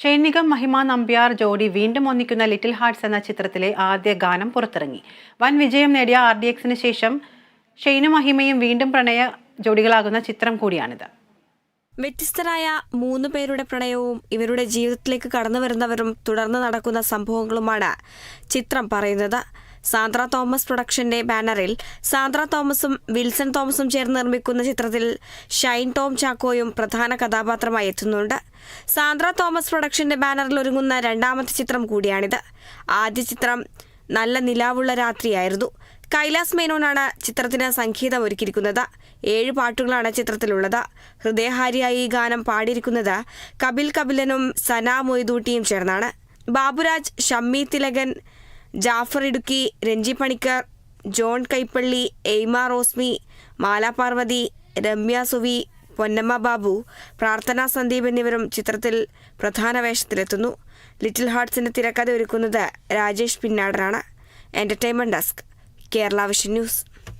ഷൈനികം മഹിമ നമ്പ്യാർ ജോഡി വീണ്ടും ഒന്നിക്കുന്ന ലിറ്റിൽ ഹാർട്സ് എന്ന ചിത്രത്തിലെ ആദ്യ ഗാനം പുറത്തിറങ്ങി. വൻ വിജയം നേടിയ ആർ ഡി എക്സിന് ശേഷം ഷെയ്നും മഹിമയും വീണ്ടും പ്രണയ ജോഡികളാകുന്ന ചിത്രം കൂടിയാണിത്. വ്യത്യസ്തരായ മൂന്ന് പേരുടെ പ്രണയവും ഇവരുടെ ജീവിതത്തിലേക്ക് കടന്നു വരുന്നവരും തുടർന്ന് നടക്കുന്ന സംഭവങ്ങളുമാണ് ചിത്രം പറയുന്നത്. സാന്ദ്ര തോമസ് പ്രൊഡക്ഷന്റെ ബാനറിൽ സാന്ദ്ര തോമസും വിൽസൺ തോമസും ചേർന്ന് നിർമ്മിക്കുന്ന ചിത്രത്തിൽ ഷൈൻ ടോം ചാക്കോയും പ്രധാന കഥാപാത്രമായി എത്തുന്നുണ്ട്. സാന്ദ്ര തോമസ് പ്രൊഡക്ഷന്റെ ബാനറിൽ ഒരുങ്ങുന്ന രണ്ടാമത്തെ ചിത്രം കൂടിയാണിത്. ആദ്യ ചിത്രം നല്ല നിലാവുള്ള രാത്രിയായിരുന്നു. കൈലാസ് മേനോനാണ് ചിത്രത്തിന് സംഗീതം ഒരുക്കിയിരിക്കുന്നത്. ഏഴ് പാട്ടുകളാണ് ചിത്രത്തിലുള്ളത്. ഹൃദയഹാരിയായി ഈ ഗാനം പാടിയിരിക്കുന്നത് കപിൽ കപിലനും സന മൊയ്തൂട്ടിയും ചേർന്നാണ്. ബാബുരാജ് ഷമ്മി തിലകൻ ജാഫർ ഇടുക്കി രഞ്ജി പണിക്കർ ജോൺ കൈപ്പള്ളി എയ്മ റോസ്മി മാലാപാർവതി രമ്യ സുവി പൊന്നമ്മ ബാബു പ്രാർത്ഥന സന്ദീപ് എന്നിവരും ചിത്രത്തിൽ പ്രധാന വേഷത്തിലെത്തുന്നു. ലിറ്റിൽ ഹാർട്സിന്റെ തിരക്കഥ ഒരുക്കുന്നത് Rajesh പിന്നാടനാണ് entertainment desk Kerala vision news.